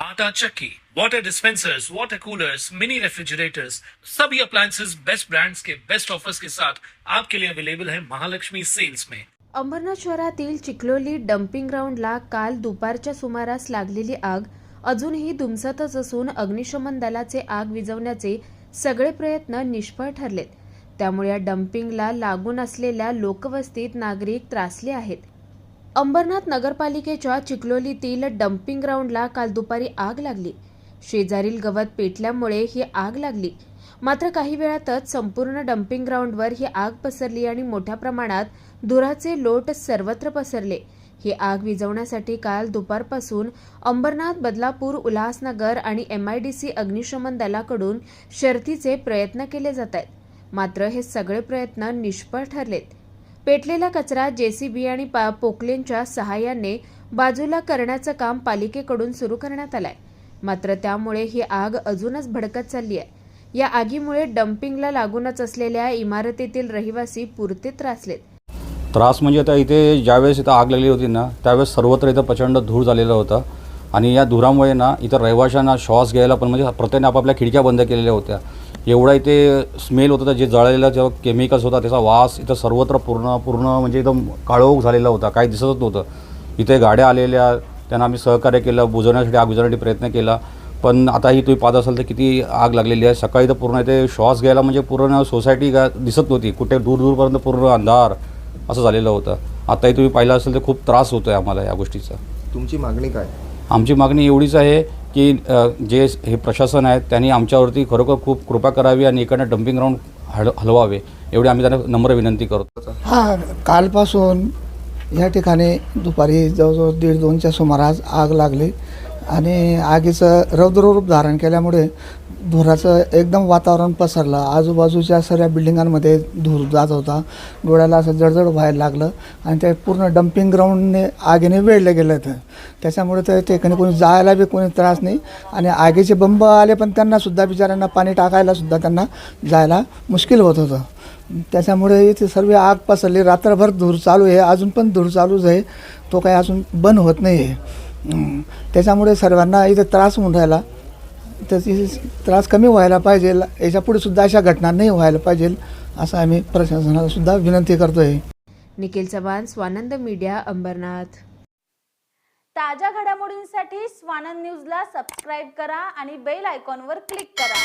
आटा चक्की, water dispensers water coolers mini refrigerators सभी appliances best brands के बेस्ट ऑफर्स के साथ आपके लिए अवेलेबल है महालक्ष्मी सेल्स में। अंबरनाथ शहरातील चिखलोली डम्पिंग ग्राउंडला काल दुपारच्या सुमारास लागलेली आग अजूनही धुमसतच असून अग्निशमन दलाचे आग विझवण्याचे सगळे प्रयत्न निष्फळ ठरलेत. त्यामुळे या डम्पिंगला लागून असलेल्या लोकवस्तीत नागरिक त्रासले आहेत. अंबरनाथ नगरपालिकेच्या चिखलोलीतील डम्पिंग ग्राउंडला काल दुपारी आग लागली. शेजारील गवत पेटल्यामुळे ही आग लागली. मात्र काही वेळातच संपूर्ण डम्पिंग ग्राउंडवर ही आग पसरली आणि मोठ्या प्रमाणात धुराचे लोट सर्वत्र पसरले. ही आग विझवण्यासाठी काल दुपारपासून अंबरनाथ बदलापूर उल्हासनगर आणि एमआयडीसी अग्निशमन दलाकडून शर्थीचे प्रयत्न केले जात आहेत. मात्र हे सगळे प्रयत्न निष्फळ ठरलेत. पेटलेला कचरा जेसीबी आणि पा पोकलेंच्या सहाय्याने बाजूला करण्याचं काम पालिकेकडून सुरू करण्यात आलंय. मात्र त्यामुळे ही आग अजूनच भडकत चालली आहे या आगीमुळे डम्पिंगला लागूनच असलेल्या इमारतीतील रहिवासी पुरते त्रासलेत. त्रास म्हणजे आता इथे ज्यावेळेस इथं आग लागली होती ना त्यावेळेस सर्वत्र इथं प्रचंड धूर झालेलं होतं. आणि या धुरामुळे ना इथं रहिवाशांना श्वास घ्यायला पण म्हणजे प्रत्येकाने आपापल्या खिडक्या बंद केलेल्या होत्या. एवढा इथे स्मेल होता जे जळलेलं जेव्हा केमिकल्स होता त्याचा वास इथं सर्वत्र पूर्ण पूर्ण म्हणजे एकदम काळोख झालेला होता. काही दिसतच नव्हतं. इथे गाड्या आलेल्या त्यांना आम्ही सहकार्य केलं बुजवण्यासाठी आग बुजवण्यासाठी प्रयत्न केला. पण आता ही तुम्ही पाहत असाल तर किती आग लागलेली आहे. सकाळी तर पूर्ण इथे श्वास घ्यायला म्हणजे पूर्ण सोसायटी गा दिसत नव्हती. कुठे दूर दूरपर्यंत पूर्ण अंधार असं झालेलं होतं. आताही तुम्ही पाहिलं असेल तर खूप त्रास होतो आहे आम्हाला या गोष्टीचा. तुमची मागणी काय? आमची मागणी एवढीच आहे की जे हे प्रशासन आहे त्यांनी आमच्यावरती खरोखर खूप कृपा करावी आणि इकडनं डम्पिंग ग्राउंड हल हलवावे एवढी आम्ही त्यांना नम्र विनंती करतो. हा कालपासून या ठिकाणी दुपारी जवळजवळ दीड दोनच्या सुमारास आग लागली आणि आगीचं रौद्ररूप धारण केल्यामुळे धुराचं एकदम वातावरण पसरलं. आजूबाजूच्या सगळ्या बिल्डिंगांमध्ये धूर जात होता. डोळ्याला असं जडजड व्हायला लागलं आणि ते पूर्ण डम्पिंग ग्राउंडने आगीने वेळलं गेलं होतं. त्याच्यामुळे ते ठिकाणी कोणी जायला बी कोणी त्रास नाही. आणि आगीचे बंब आले पण त्यांनासुद्धा बिचाऱ्यांना पाणी टाकायलासुद्धा त्यांना जायला मुश्किल होत होतं. त्याच्यामुळे इथे सर्व आग पसरली. रात्रभर धूर चालू आहे. अजून पण धूर चालूच आहे. तो काही अजून बंद होत नाही आहे त्याच्यामुळे सर्वांना इथे त्रास होऊन राहिला. त्याची त्रास कमी व्हायला पाहिजे. याच्यापुढे सुद्धा अशा घटना नाही व्हायला पाहिजे असं आम्ही प्रशासनाला सुद्धा विनंती करतो आहे निखिल चव्हाण स्वानंद मीडिया अंबरनाथ. ताज्या घडामोडींसाठी स्वानंद न्यूजला सबस्क्राईब करा आणि बेल आयकॉनवर क्लिक करा.